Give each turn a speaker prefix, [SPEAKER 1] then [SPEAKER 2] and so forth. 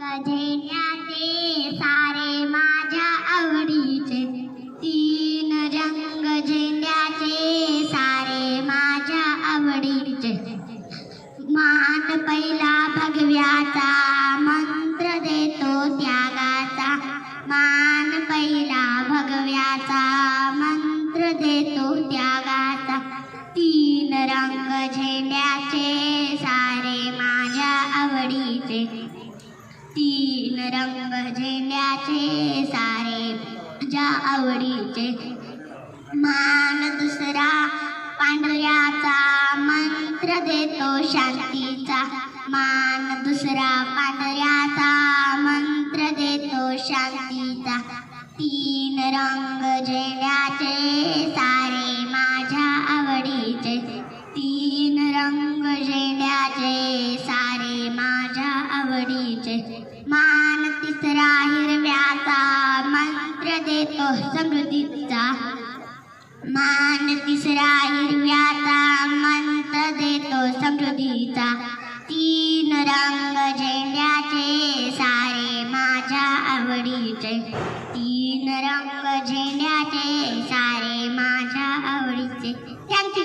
[SPEAKER 1] झेंड्याचे सारे माझ्या आवडीचे. तीन रंग झेंड्याचे सारे माझ्या आवडीचे. मान पहिला भगव्याचा मंत्र देतो त्यागाचा. मान पहिला भगव्याचा मंत्र देतो त्यागाचा. तीन रंग झेंड्याचे सारे माझ्या आवडीचे. तीन रंग झेंड्याचे सारे तुझ्या आवडीचे. मान दुसरा पांढऱ्याचा मंत्र देतो शांतीचा. मान दुसरा पांढऱ्याचा मंत्र देतो शांतीचा. तीन रंग झेंड्याचे सारे माझ्या आवडीचे. तीन रंग आवडीचे मान तिसरा हिरव्याचा मंत्र देतो समृद्धीचा. मान तिसरा हिरव्याचा मंत्र देतो समृद्धीचा. तीन रंग झेंड्याचे सारे माझ्या आवडीचे. तीन रंग झेंड्याचे सारे माझ्या आवडीचे. थँक्यू